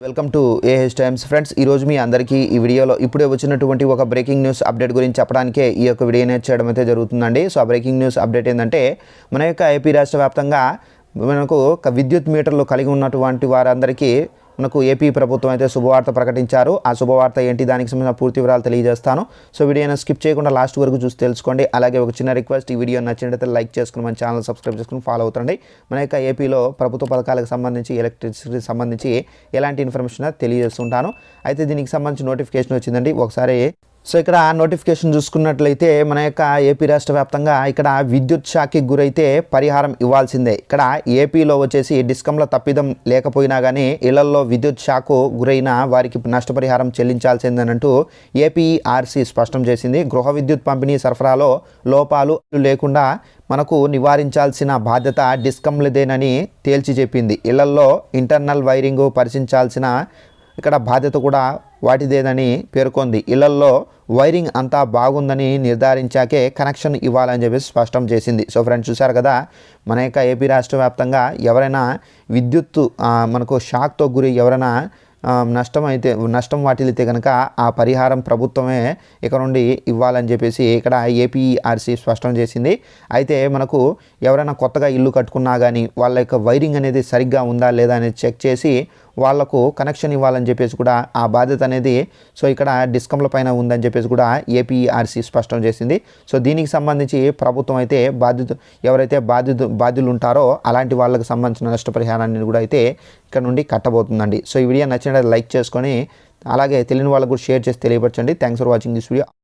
Welcome to AH times friends ఈరోజు మీ అందరికీ ఈ వీడియోలో ఇప్పుడే వచ్చినటువంటి ఒక బ్రేకింగ్ న్యూస్ అప్డేట్ గురించి చెప్పడానికే ఈ యొక్క వీడియో అనేది చేయడం అయితే జరుగుతుందండి. సో ఆ బ్రేకింగ్ న్యూస్ అప్డేట్ ఏంటంటే మన యొక్క ఏపీ రాష్ట్ర వ్యాప్తంగా మనకు ఒక విద్యుత్ మీటర్లు కలిగి ఉన్నటువంటి వారందరికీ మనకు ఏపీ ప్రభుత్వం అయితే శుభవార్త ప్రకటించారు. ఆ శుభవార్త ఏంటి? దానికి సంబంధించిన పూర్తి వివరాలు తెలియజేస్తాను. సో వీడియోని స్కిప్ చేయకుండా లాస్ట్ వరకు చూసి తెలుసుకోండి. అలాగే ఒక చిన్న రిక్వెస్ట్ ఈ వీడియో నచ్చినట్లయితే లైక్ చేసుకుని మన ఛానల్ సబ్స్క్రైబ్ చేసుకుని ఫాలో అవుతుండండి. మన యొక్క ఏపీలో ప్రభుత్వ పథకాలకు సంబంధించి ఎలక్ట్రిసిటీ సంబంధించి ఎలాంటి ఇన్ఫర్మేషన్ తెలియజేస్తుంటాను. అయితే దీనికి సంబంధించి నోటిఫికేషన్ వచ్చిందండి. ఒకసారి సో ఇక్కడ నోటిఫికేషన్ చూసుకున్నట్లయితే మన యొక్క ఏపీ రాష్ట్ర వ్యాప్తంగా ఇక్కడ విద్యుత్ షాక్కి గురైతే పరిహారం ఇవ్వాల్సిందే. ఇక్కడ ఏపీలో వచ్చేసి డిస్కంల తప్పిదం లేకపోయినా కానీ ఇళ్ళలో విద్యుత్ షాకు గురైన వారికి నష్టపరిహారం చెల్లించాల్సిందేనంటూ ఏపీఆర్సీ స్పష్టం చేసింది. గృహ విద్యుత్ పంపిణీ సరఫరాలో లోపాలు లేకుండా మనకు నివారించాల్సిన బాధ్యత డిస్కంలదేనని తేల్చి చెప్పింది. ఇళ్ళల్లో ఇంటర్నల్ వైరింగ్ పరిశీలించాల్సిన ఇక్కడ బాధ్యత కూడా వాటిదేనని పేర్కొంది. ఇళ్ళల్లో వైరింగ్ అంతా బాగుందని నిర్ధారించాకే కనెక్షన్ ఇవ్వాలని చెప్పేసి స్పష్టం చేసింది. సో ఫ్రెండ్స్ చూశారు కదా మన యొక్క ఏపీ రాష్ట్ర వ్యాప్తంగా ఎవరైనా విద్యుత్ మనకు షాక్తో గురి ఎవరైనా నష్టం అయితే నష్టం వాటిల్లితే కనుక ఆ పరిహారం ప్రభుత్వమే ఇక నుండి ఇవ్వాలని చెప్పేసి ఇక్కడ ఏపీఆర్సీ స్పష్టం చేసింది. అయితే మనకు ఎవరైనా కొత్తగా ఇల్లు కట్టుకున్నా కానీ వాళ్ళ యొక్క వైరింగ్ అనేది సరిగ్గా ఉందా లేదా అనేది చెక్ చేసి వాళ్ళకు కనెక్షన్ ఇవ్వాలని చెప్పేసి కూడా ఆ బాధ్యత అనేది సో ఇక్కడ డిస్కంల పైన ఉందని చెప్పేసి కూడా ఏపీఆర్సీ స్పష్టం చేసింది. సో దీనికి సంబంధించి ప్రభుత్వం అయితే బాధ్యత ఎవరైతే బాధ్యత బాధ్యులు ఉంటారో అలాంటి వాళ్ళకి సంబంధించిన నష్టపరిహారాన్ని కూడా అయితే ఇక్కడ నుండి కట్టబోతుందండి. సో ఈ వీడియో నచ్చినట్లయితే లైక్ చేసుకొని అలాగే తెలియని వాళ్ళకు షేర్ చేసి తెలియపరచండి. Thanks for watching this video